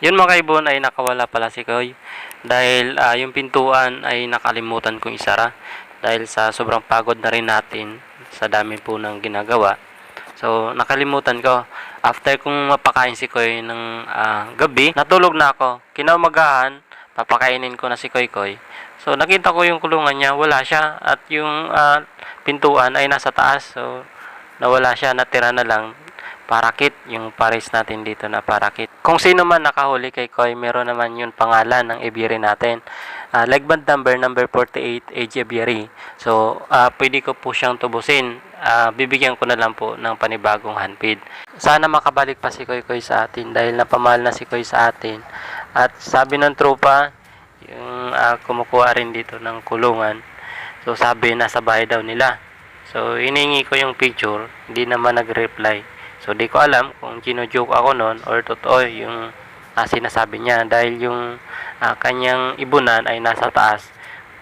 Yun mga kaibon ay nakawala pala si Koy dahil ah, yung pintuan ay nakalimutan kong isara dahil sa sobrang pagod na rin natin sa dami po ng ginagawa. So nakalimutan ko. After kong mapakain si Koy ng ah, gabi, natulog na ako. Kinaumagahan, papakainin ko na si Koy Koy. So nakita ko yung kulungan niya, wala siya at yung ah, pintuan ay nasa taas. So nawala siya, natira na lang parakit, yung pares natin dito na parakit. Kung sino man nakahuli kay Koy, meron naman yung pangalan ng ebiri natin. Ah, legband number number 48, AJ Ebiri. So, ah, pwede ko po siyang tubusin. Ah, bibigyan ko na lang po ng panibagong handpid. Sana makabalik pa si Koy Koy sa atin dahil napamahal na si Koy sa atin. At sabi ng tropa, yung ah, kumukuha rin dito ng kulungan. So, sabi nasa bahay daw nila. So, iningi ko yung picture, hindi naman nag-reply. So, di ko alam kung gino-joke ako noon or totoo yung ah, sinasabi niya dahil yung ah, kanyang ibunan ay nasa taas.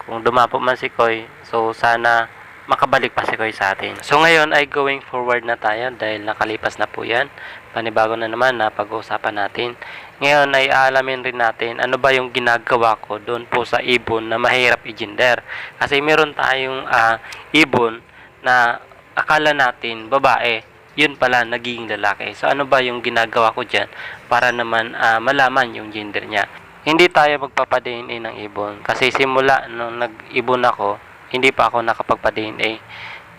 Kung dumapo man si Koy, so sana makabalik pa si Koy sa atin. So, ngayon ay going forward na tayo dahil nakalipas na po yan. Panibago na naman na pag-uusapan natin. Ngayon ay aalamin rin natin ano ba yung ginagawa ko doon po sa ibon na mahirap i-gender. Kasi meron tayong ah, ibon na akala natin babae, yun pala naging lalaki. So ano ba yung ginagawa ko dyan para naman ah, malaman yung gender niya. Hindi tayo magpapa-DNA ng ibon kasi simula nung nag-ibon ako, hindi pa ako nakapagpa-DNA.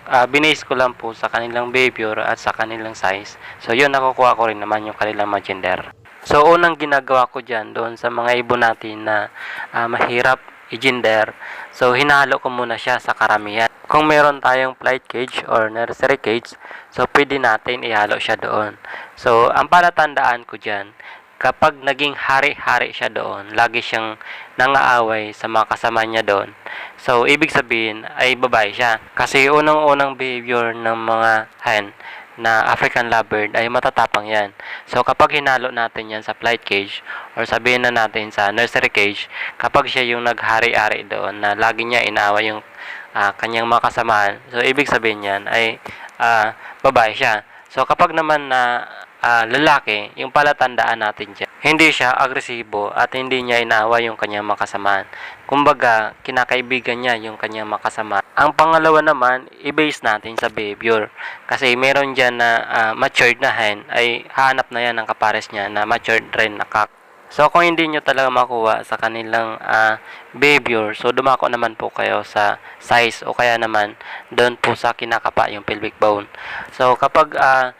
Ah, binase ko lang po sa kanilang behavior at sa kanilang size. So yun nakukuha ko rin naman yung kanilang gender. So unang ginagawa ko dyan doon sa mga ibon natin na ah, mahirap i-gender. So hinalo ko muna siya sa karamihan. Kung meron tayong flight cage or nursery cage, so pwede natin ihalo siya doon. So ang palatandaan ko dyan, kapag naging hari-hari siya doon, lagi siyang nangaaway sa mga kasama niya doon. So, ibig sabihin ay babae siya. Kasi unang-unang behavior ng mga hen na African lovebird ay matatapang yan. So, kapag hinalo natin yan sa flight cage or sabihin na natin sa nursery cage, kapag siya yung naghari-ari doon na lagi niya inaaway yung ah, kanyang mga kasamahan, so ibig sabihin yan ay ah, babae siya. So, kapag naman na ah, lalaki, yung palatandaan natin dyan, hindi siya agresibo at hindi niya inaaway yung kanyang makasamahan. Kumbaga, kinakaibigan niya yung kanyang makasama. Ang pangalawa naman, i-base natin sa behavior. Kasi meron dyan na ah, matured na hen, ay hanap na yan ng kapares niya na matured rin na cock. So, kung hindi nyo talaga makuha sa kanilang ah, behavior, so dumako naman po kayo sa size o kaya naman doon po sa kinakapa yung pelvic bone. So, kapag ah,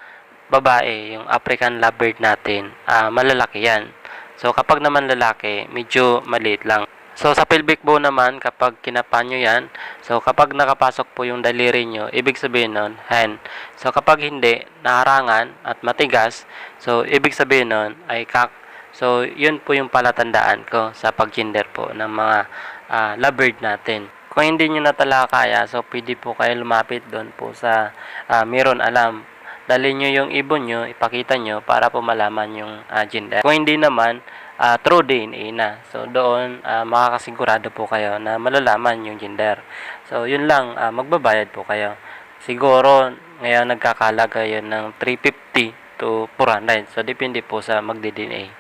babae, yung African lovebird natin, ah, malalaki yan. So, kapag naman lalaki, medyo maliit lang. So, sa pelvic bone naman, kapag kinapa nyo yan, so kapag nakapasok po yung daliri nyo, ibig sabihin nun, hen. So, kapag hindi, naharangan at matigas, so ibig sabihin nun ay kak. So, yun po yung palatandaan ko sa pag-gender po ng mga ah, lovebird natin. Kung hindi nyo na talaga kaya, so pwede po kayo lumapit doon po sa ah, meron alam dali nyo yung ibon nyo, ipakita nyo para po malaman yung ah, gender. Kung hindi naman, ah, true DNA na. So, doon ah, makakasigurado po kayo na malalaman yung gender. So, yun lang, ah, magbabayad po kayo. Siguro, ngayon nagkakalaga yun ng 350 to 400. So, depende po sa magdi-DNA.